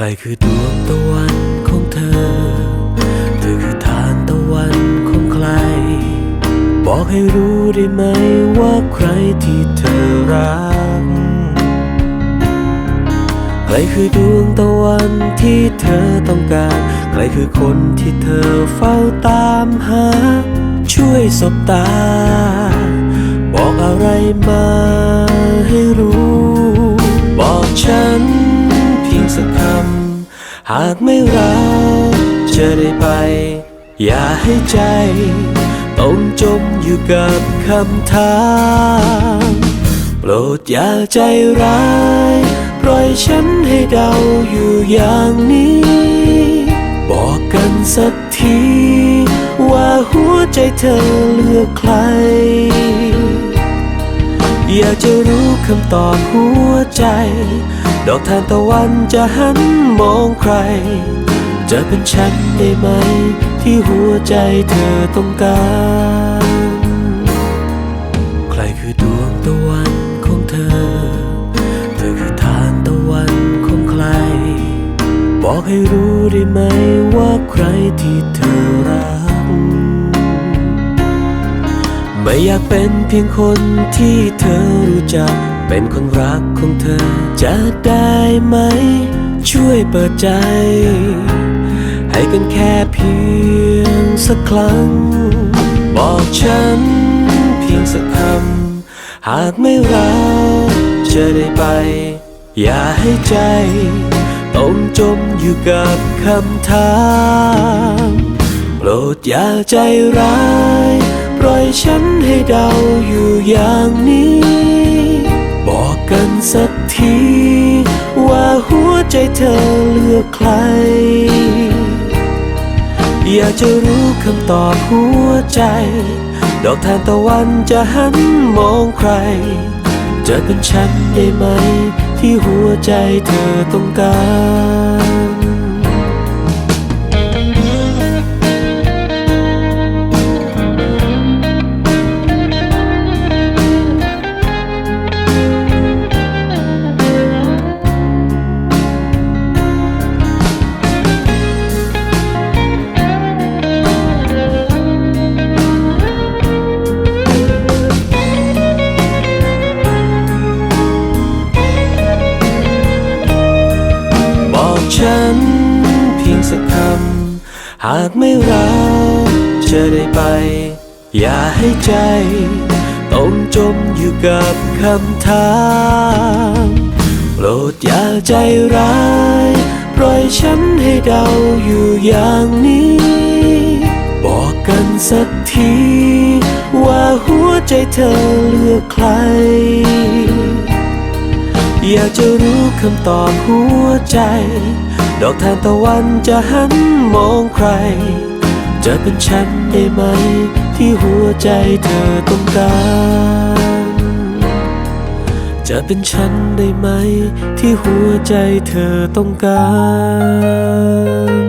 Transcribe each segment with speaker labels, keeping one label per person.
Speaker 1: ใครคือดวงตะวันของเธอ เธอคือทานตะวันของใคร บอกให้รู้ได้ไหมว่าใครที่เธอรัก ใครคือดวงตะวันที่เธอต้องการ ใครคือคนที่เธอเฝ้าตามหา ช่วยสบตา บอกอะไรมา หากไม่รักจะได้ไป อย่าให้ใจต้องจมอยู่กับคำถามโปรดอย่าใจร้ายปล่อยฉันให้เดาอยู่อย่างนี้ บอกกันสักที ว่าหัวใจเธอเลือกใคร อยากจะรู้คำตอบหัวใจ ดอกทานตะวันจะหันมองใคร จะเป็นฉันได้ไหม ที่หัวใจเธอต้องการ ใครคือดวงตะวันของเธอ เธอคือทานตะวันของใคร บอกให้รู้ได้ไหมว่าใครที่เธอรัก ไม่อยากเป็นเพียงคนที่เธอรู้จัก เป็นคนรักของเธอจะได้ไหม ช่วยเปิดใจ ให้กันแค่เพียงสักครั้ง บอกฉันเพียงสักคำ หากไม่รักจะได้ไป อย่าให้ใจต้องจมอยู่กับคำถามโปรดอย่าใจร้าย ปล่อยฉันให้เดาอยู่อย่างนี้ เธอเลือกใคร อยากจะรู้คำตอบหัวใจ ดอกทานตะวันจะหันมองใคร จะเป็นฉันได้ไหม ที่หัวใจเธอต้องการ สักคำ หากไม่รักจะได้ไป อย่าให้ใจ ต้องจมอยู่กับคำถามโปรดอย่าใจร้าย ปล่อยฉันให้เดาอยู่อย่างนี้ บอกกันสักที ว่าหัวใจเธอเลือกใครอยากจะรู้คำตอบหัวใจ ดอกทานตะวันจะหันมองใคร จะเป็นฉันได้ไหม ที่หัวใจเธอต้องการ จะเป็นฉันได้ไหม ที่หัวใจเธอต้องการ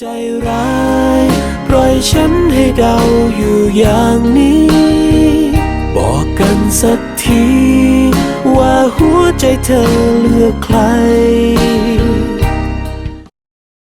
Speaker 1: ใจร้ายปล่อยฉันให้เดาอยู่อย่างนี้ บอกกันสัก ที ว่าหัวใจเธอเลือกใคร